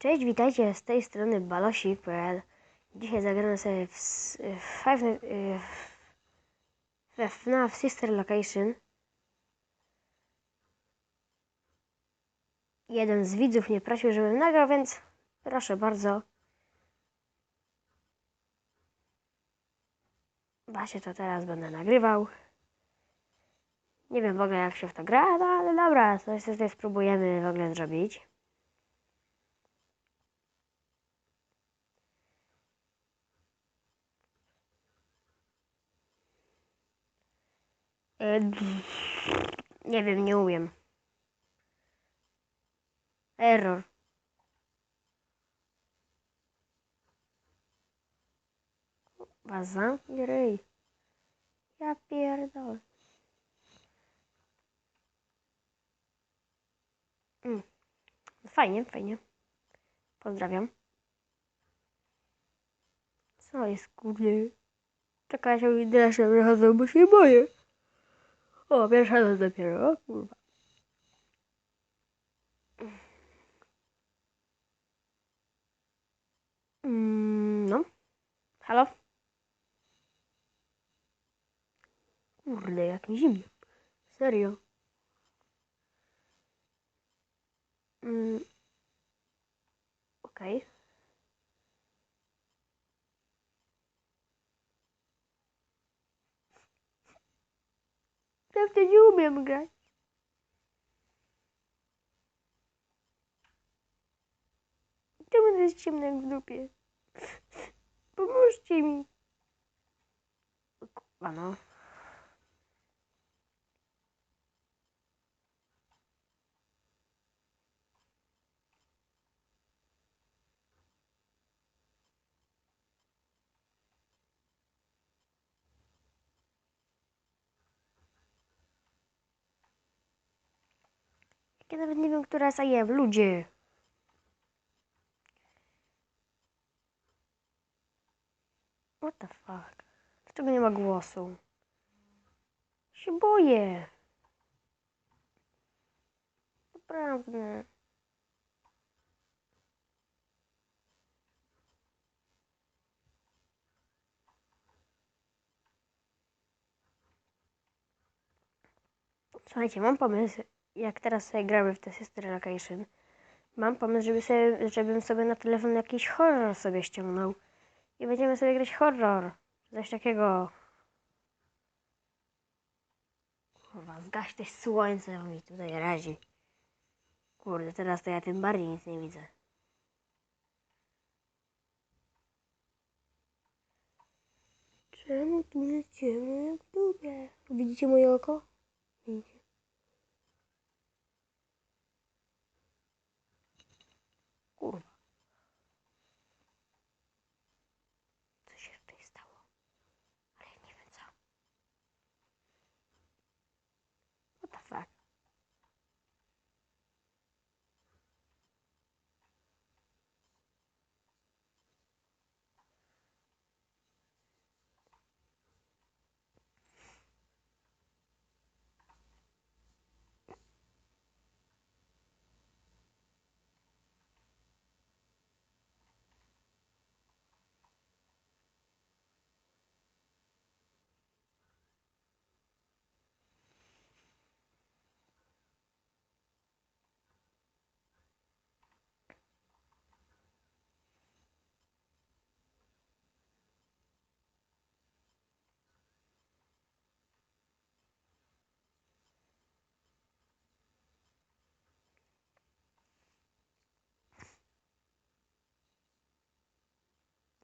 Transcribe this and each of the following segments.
Cześć, witajcie z tej strony balosik.pl Dzisiaj zagramy sobie w, w y, we FNAF Sister Location. Jeden z widzów mnie prosił, żebym nagrał, więc proszę bardzo. Właśnie to teraz będę nagrywał. Nie wiem w ogóle jak się w to gra, no ale dobra, coś sobie spróbujemy w ogóle zrobić. Nie wiem, nie umiem. Error. Was zamknij. Ja pierdolę. Mm. Fajnie, fajnie. Pozdrawiam. Co jest kurde? Czekaj, się mi deszcze wychodzą, bo się boję. O, pierwsza noc dopiero, o kurwa. Mm, no. Halo? Kurde, jak mi zimno. Serio. Mm. Okej. Naprawdę nie umiem grać. Czemu to jest ciemno jak w dupie? Pomóżcie mi. Kurwa no. Ja nawet nie wiem, która jest I am. Ludzie. What the fuck? Dlaczego nie ma głosu? Się boję. Naprawdę. Słuchajcie, mam pomysł, jak teraz sobie gramy w te Sister Location. Mam pomysł, żeby sobie, żebym sobie na telefon jakiś horror sobie ściągnął. I będziemy sobie grać horror. Coś takiego. Kurwa, zgaś słońce, bo mi tutaj razi. Kurde, teraz to ja tym bardziej nic nie widzę. Czemu tu ciemno jak dupie? Widzicie moje oko? Widzicie?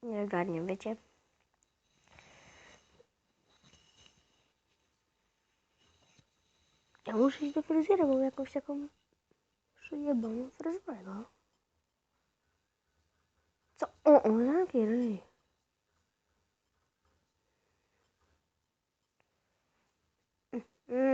Nie ogarniam, wiecie? Ja muszę iść do fryzjera, bo jakąś taką przyjebaną fryzurę. Co? O, o, jaki ryj. Mm.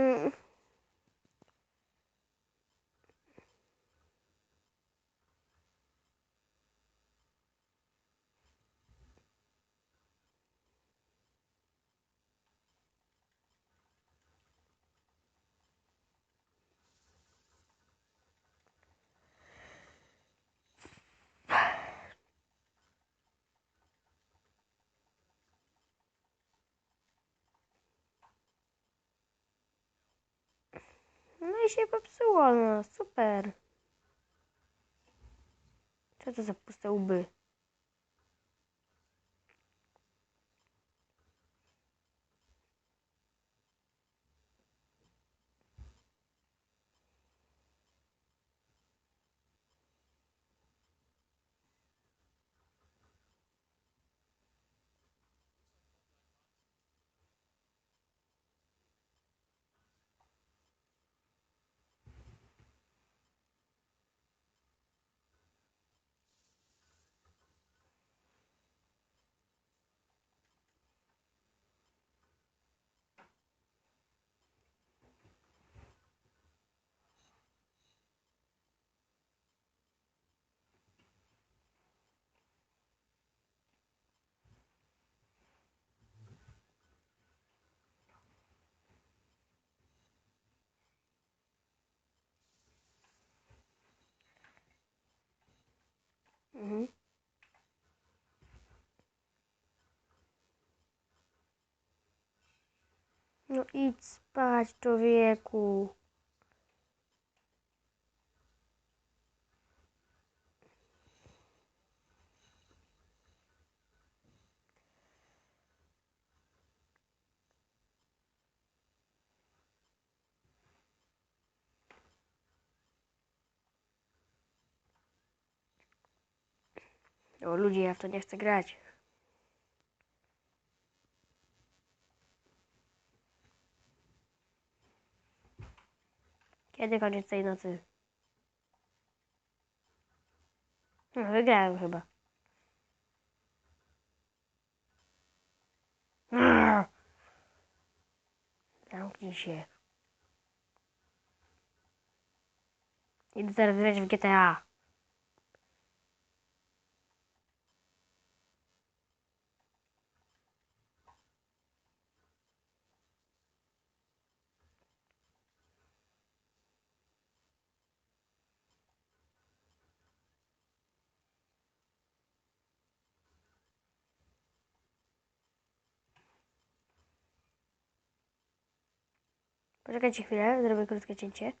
No i się popsuło, no super. Co to za puste łby? Mhm. No idź spać, człowieku. O ludzie, ja w to nie chcę grać. Kiedy koniec tej nocy? No, wygrałem chyba. Zamknij się. Idę teraz grać w GTA. Poczekajcie chwilę, zrobię krótkie cięcie.